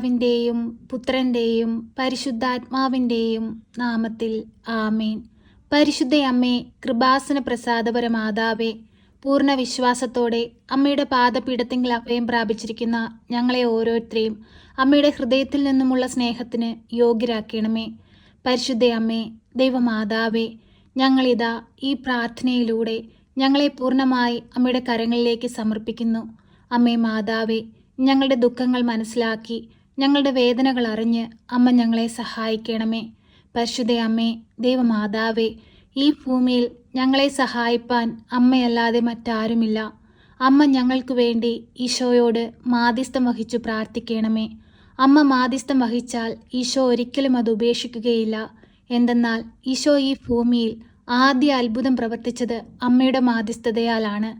പിതാവിന്റെയും പുത്രന്റെയും പരിശുദ്ധാത്മാവിന്റെയും നാമത്തിൽ ആമേൻ. പരിശുദ്ധയമ്മേ കൃപാസന പ്രസാദപര മാതാവേ പൂർണ വിശ്വാസത്തോടെ അമ്മയുടെ പാദപീഠത്തിങ്കിൽ അഭയം പ്രാപിച്ചിരിക്കുന്ന ഞങ്ങളെ ഓരോരുത്തരെയും അമ്മയുടെ ഹൃദയത്തിൽ നിന്നുമുള്ള സ്നേഹത്തിന് യോഗ്യരാക്കണമേ. പരിശുദ്ധയമ്മേ ദൈവമാതാവേ ഞങ്ങളിതാ ഈ പ്രാർത്ഥനയിലൂടെ ഞങ്ങളെ പൂർണമായി അമ്മയുടെ കരങ്ങളിലേക്ക് സമർപ്പിക്കുന്നു. അമ്മേ മാതാവേ ഞങ്ങളുടെ ദുഃഖങ്ങൾ മനസ്സിലാക്കി ഞങ്ങളുടെ വേദനകൾ അറിഞ്ഞ് അമ്മ ഞങ്ങളെ സഹായിക്കണമേ. പരിശുദ്ധ അമ്മേ ദൈവമാതാവേ ഈ ഭൂമിയിൽ ഞങ്ങളെ സഹായിപ്പാൻ അമ്മയല്ലാതെ മറ്റാരുമില്ല. അമ്മ ഞങ്ങൾക്ക് വേണ്ടി ഈശോയോട് മാധ്യസ്ഥം വഹിച്ചു പ്രാർത്ഥിക്കണമേ. അമ്മ മാധ്യസ്ഥം വഹിച്ചാൽ ഈശോ ഒരിക്കലും അത് ഉപേക്ഷിക്കുകയില്ല. എന്തെന്നാൽ ഈശോ ഈ ഭൂമിയിൽ ആദ്യ അത്ഭുതം പ്രവർത്തിച്ചത് അമ്മയുടെ മാധ്യസ്ഥതയാലാണ്.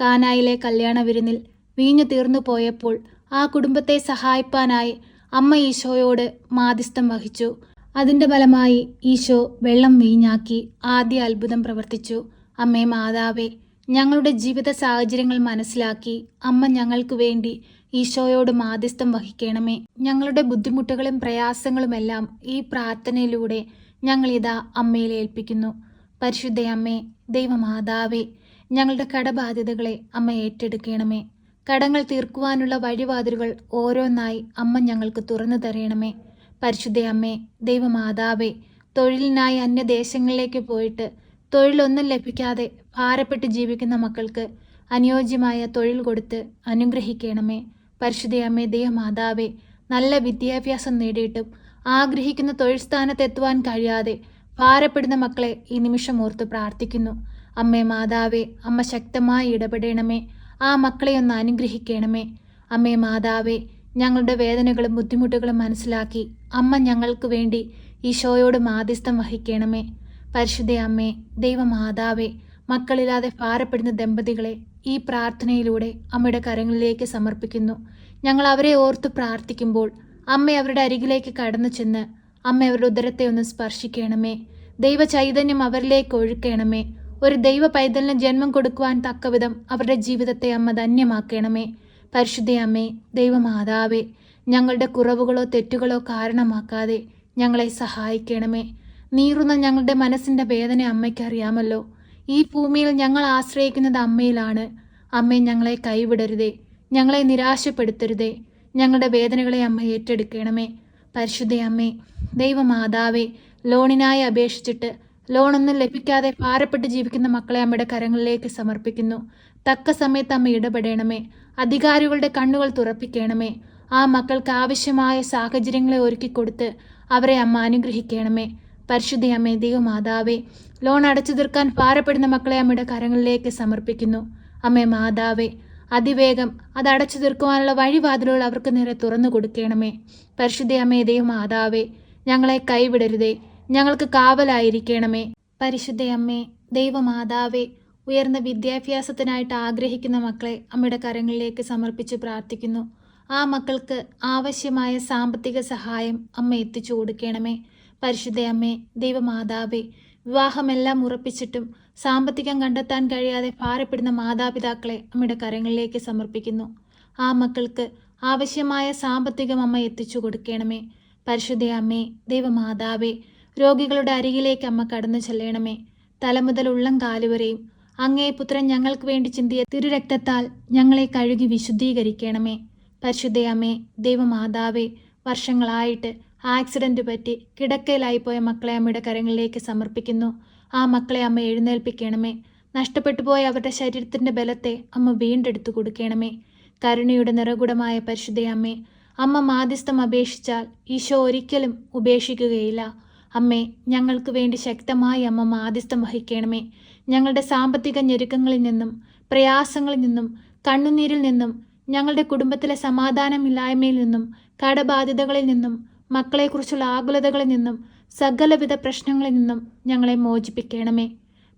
കാനായിലെ കല്യാണ വിരുന്നിൽ വീഞ്ഞു തീർന്നു പോയപ്പോൾ ആ കുടുംബത്തെ സഹായിപ്പാനായി അമ്മ ഈശോയോട് മാധ്യസ്ഥം വഹിച്ചു. അതിന്റെ ഫലമായി ഈശോ വെള്ളം വീഞ്ഞാക്കി ആദ്യ അത്ഭുതം പ്രവർത്തിച്ചു. അമ്മേ മാതാവേ ഞങ്ങളുടെ ജീവിത സാഹചര്യങ്ങൾ മനസ്സിലാക്കി അമ്മ ഞങ്ങൾക്ക് വേണ്ടി ഈശോയോട് മാധ്യസ്ഥം വഹിക്കണമേ. ഞങ്ങളുടെ ബുദ്ധിമുട്ടുകളും പ്രയാസങ്ങളുമെല്ലാം ഈ പ്രാർത്ഥനയിലൂടെ ഞങ്ങൾ ഇതാ അമ്മയിൽ ഏൽപ്പിക്കുന്നു. പരിശുദ്ധയമ്മേ ദൈവമാതാവേ ഞങ്ങളുടെ കടബാധ്യതകളെ അമ്മ ഏറ്റെടുക്കണമേ. കടങ്ങൾ തീർക്കുവാനുള്ള വഴിവാതിലുകൾ ഓരോന്നായി അമ്മ ഞങ്ങൾക്ക് തുറന്നു തരണമേ. പരിശുദ്ധ അമ്മേ ദൈവമാതാവേ തൊഴിലിനായി അന്യദേശങ്ങളിലേക്ക് പോയിട്ട് തൊഴിലൊന്നും ലഭിക്കാതെ ഭാരപ്പെട്ട് ജീവിക്കുന്ന മക്കൾക്ക് അനുയോജ്യമായ തൊഴിൽ കൊടുത്ത് അനുഗ്രഹിക്കണമേ. പരിശുദ്ധയമ്മേ ദൈവമാതാവേ നല്ല വിദ്യാഭ്യാസം നേടിയിട്ടും ആഗ്രഹിക്കുന്ന തൊഴിൽ സ്ഥാനത്തെത്തുവാൻ കഴിയാതെ ഭാരപ്പെടുന്ന മക്കളെ ഈ നിമിഷം ഓർത്ത് പ്രാർത്ഥിക്കുന്നു. അമ്മേ മാതാവേ അമ്മ ശക്തമായി ഇടപെടണമേ. ആ മക്കളെ ഒന്ന് അനുഗ്രഹിക്കണമേ. അമ്മേ മാതാവേ ഞങ്ങളുടെ വേദനകളും ബുദ്ധിമുട്ടുകളും മനസ്സിലാക്കി അമ്മ ഞങ്ങൾക്ക് വേണ്ടി ഈശോയോട് മാധ്യസ്ഥം വഹിക്കണമേ. പരിശുദ്ധ അമ്മേ ദൈവമാതാവേ മക്കളില്ലാതെ ഭാരപ്പെടുന്ന ദമ്പതികളെ ഈ പ്രാർത്ഥനയിലൂടെ അമ്മയുടെ കരങ്ങളിലേക്ക് സമർപ്പിക്കുന്നു. ഞങ്ങൾ അവരെ ഓർത്ത് പ്രാർത്ഥിക്കുമ്പോൾ അമ്മ അവരുടെ അരികിലേക്ക് കടന്നു ചെന്ന് അമ്മ അവരുടെ ഉദരത്തെ ഒന്ന് സ്പർശിക്കണമേ. ദൈവ ചൈതന്യം അവരിലേക്ക് ഒഴുക്കണമേ. ഒരു ദൈവ പൈതലിന് ജന്മം കൊടുക്കുവാൻ തക്കവിധം അവരുടെ ജീവിതത്തെ അമ്മ ധന്യമാക്കണമേ. പരിശുദ്ധയമ്മേ ദൈവമാതാവേ ഞങ്ങളുടെ കുറവുകളോ തെറ്റുകളോ കാരണമാക്കാതെ ഞങ്ങളെ സഹായിക്കണമേ. നീറുന്ന ഞങ്ങളുടെ മനസ്സിന്റെ വേദന അമ്മയ്ക്കറിയാമല്ലോ. ഈ ഭൂമിയിൽ ഞങ്ങൾ ആശ്രയിക്കുന്നത് അമ്മയിലാണ്. അമ്മേ ഞങ്ങളെ കൈവിടരുതേ ഞങ്ങളെ നിരാശപ്പെടുത്തരുതേ ഞങ്ങളുടെ വേദനകളെ അമ്മ ഏറ്റെടുക്കണമേ. പരിശുദ്ധയമ്മേ ദൈവമാതാവേ ലോണിനായി അപേക്ഷിച്ചിട്ട് ലോണൊന്നും ലഭിക്കാതെ ഭാരപ്പെട്ട് ജീവിക്കുന്ന മക്കളെ അമ്മയുടെ കരങ്ങളിലേക്ക് സമർപ്പിക്കുന്നു. തക്ക സമയത്ത് അമ്മ ഇടപെടണമേ. അധികാരികളുടെ കണ്ണുകൾ തുറപ്പിക്കണമേ. ആ മക്കൾക്ക് ആവശ്യമായ സാഹചര്യങ്ങളെ ഒരുക്കിക്കൊടുത്ത് അവരെ അമ്മ അനുഗ്രഹിക്കണമേ. പരിശുദ്ധി അമ്മേ ദൈവമാതാവേ ലോൺ അടച്ചു തീർക്കാൻ ഭാരപ്പെടുന്ന മക്കളെ അമ്മയുടെ കരങ്ങളിലേക്ക് സമർപ്പിക്കുന്നു. അമ്മേ മാതാവേ അതിവേഗം അത് അടച്ചു തീർക്കുവാനുള്ള വഴിവാതിലുകൾ അവർക്ക് നേരെ തുറന്നു കൊടുക്കണമേ. പരിശുദ്ധ അമ്മേ ദൈവമാതാവേ ഞങ്ങളെ കൈവിടരുതേ. ഞങ്ങൾക്ക് കാവലായിരിക്കണമേ. പരിശുദ്ധയമ്മേ ദൈവമാതാവേ ഉയർന്ന വിദ്യാഭ്യാസത്തിനായിട്ട് ആഗ്രഹിക്കുന്ന മക്കളെ അമ്മയുടെ കരങ്ങളിലേക്ക് സമർപ്പിച്ച് പ്രാർത്ഥിക്കുന്നു. ആ മക്കൾക്ക് ആവശ്യമായ സാമ്പത്തിക സഹായം അമ്മ എത്തിച്ചു കൊടുക്കണമേ. പരിശുദ്ധ അമ്മേ ദൈവമാതാവേ വിവാഹമെല്ലാം ഉറപ്പിച്ചിട്ടും സാമ്പത്തികം കണ്ടെത്താൻ കഴിയാതെ ഭാരപ്പെടുന്ന മാതാപിതാക്കളെ അമ്മയുടെ കരങ്ങളിലേക്ക് സമർപ്പിക്കുന്നു. ആ മക്കൾക്ക് ആവശ്യമായ സാമ്പത്തികം അമ്മ എത്തിച്ചു കൊടുക്കണമേ. പരിശുദ്ധ അമ്മേ ദൈവമാതാവേ രോഗികളുടെ അരികിലേക്ക് അമ്മ കടന്നു ചെല്ലണമേ. തലമുതൽ ഉള്ളം കാലുവരെയും അങ്ങേ പുത്രൻ ഞങ്ങൾക്ക് വേണ്ടി ചിന്തിയ തിരുരക്തത്താൽ ഞങ്ങളെ കഴുകി വിശുദ്ധീകരിക്കണമേ. പരിശുദ്ധയമ്മേ ദൈവമാതാവേ വർഷങ്ങളായിട്ട് ആക്സിഡന്റ് പറ്റി കിടക്കയിലായി പോയ മക്കളെ അമ്മയുടെ കരങ്ങളിലേക്ക് സമർപ്പിക്കുന്നു. ആ മക്കളെ അമ്മ എഴുന്നേൽപ്പിക്കണമേ. നഷ്ടപ്പെട്ടു പോയ അവരുടെ ശരീരത്തിന്റെ ബലത്തെ അമ്മ വീണ്ടെടുത്തു കൊടുക്കണമേ. കരുണയുടെ നിറകുടമായ പരിശുദ്ധയമ്മേ അമ്മ മാധ്യസ്ഥം അപേക്ഷിച്ചാൽ ഈശോ ഒരിക്കലും ഉപേക്ഷിക്കുകയില്ല. അമ്മേ ഞങ്ങൾക്ക് വേണ്ടി ശക്തമായി അമ്മ മാധ്യസ്ഥം വഹിക്കണമേ. ഞങ്ങളുടെ സാമ്പത്തിക ഞെരുക്കങ്ങളിൽ നിന്നും പ്രയാസങ്ങളിൽ നിന്നും കണ്ണുനീരിൽ നിന്നും ഞങ്ങളുടെ കുടുംബത്തിലെ സമാധാനമില്ലായ്മയിൽ നിന്നും കടബാധ്യതകളിൽ നിന്നും മക്കളെക്കുറിച്ചുള്ള ആകുലതകളിൽ നിന്നും സകലവിധ പ്രശ്നങ്ങളിൽ നിന്നും ഞങ്ങളെ മോചിപ്പിക്കണമേ.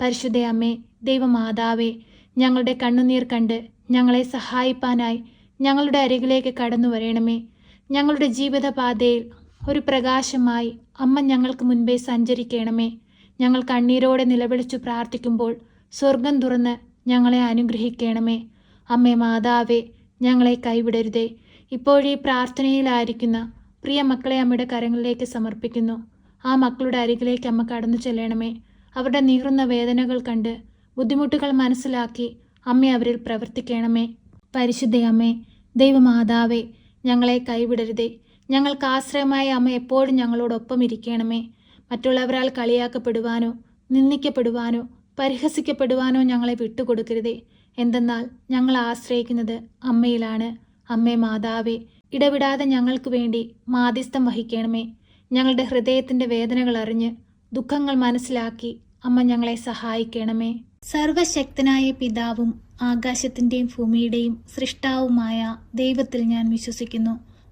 പരിശുദ്ധ അമ്മേ ദൈവമാതാവേ ഞങ്ങളുടെ കണ്ണുനീർ കണ്ട് ഞങ്ങളെ സഹായിപ്പാനായി ഞങ്ങളുടെ അരികിലേക്ക് കടന്നു വരണമേ ഞങ്ങളുടെ ജീവിതപാതയിൽ ഒരു പ്രകാശമായി അമ്മ ഞങ്ങൾക്ക് മുൻപേ സഞ്ചരിക്കണമേ. ഞങ്ങൾ കണ്ണീരോടെ നിലവിളിച്ചു പ്രാർത്ഥിക്കുമ്പോൾ സ്വർഗം തുറന്ന് ഞങ്ങളെ അനുഗ്രഹിക്കണമേ. അമ്മേ മാതാവേ ഞങ്ങളെ കൈവിടരുതേ. ഇപ്പോഴീ പ്രാർത്ഥനയിലായിരിക്കുന്ന പ്രിയ മക്കളെ അമ്മയുടെ കരങ്ങളിലേക്ക് സമർപ്പിക്കുന്നു. ആ മക്കളുടെ അരികിലേക്ക് അമ്മ കടന്നു ചെല്ലണമേ. അവരുടെ നീറുന്ന വേദനകൾ കണ്ട് ബുദ്ധിമുട്ടുകൾ മനസ്സിലാക്കി അമ്മ അവരിൽ പ്രവർത്തിക്കണമേ. പരിശുദ്ധയമ്മേ ദൈവമാതാവേ ഞങ്ങളെ കൈവിടരുതേ. ഞങ്ങൾക്ക് ആശ്രയമായ അമ്മ എപ്പോഴും ഞങ്ങളോടൊപ്പം ഇരിക്കണമേ. മറ്റുള്ളവരാൽ കളിയാക്കപ്പെടുവാനോ നിന്ദിക്കപ്പെടുവാനോ പരിഹസിക്കപ്പെടുവാനോ ഞങ്ങളെ വിട്ടുകൊടുക്കരുതേ. എന്തെന്നാൽ ഞങ്ങൾ ആശ്രയിക്കുന്നത് അമ്മയിലാണ്. അമ്മേ മാതാവേ ഇടവിടാതെ ഞങ്ങൾക്ക് വേണ്ടി മാധ്യസ്ഥം വഹിക്കണമേ. ഞങ്ങളുടെ ഹൃദയത്തിന്റെ വേദനകൾ അറിഞ്ഞ് ദുഃഖങ്ങൾ മനസ്സിലാക്കി അമ്മ ഞങ്ങളെ സഹായിക്കണമേ. സർവശക്തനായ പിതാവും ആകാശത്തിന്റെയും ഭൂമിയുടെയും സൃഷ്ടാവുമായ ദൈവത്തിൽ ഞാൻ വിശ്വസിക്കുന്നു.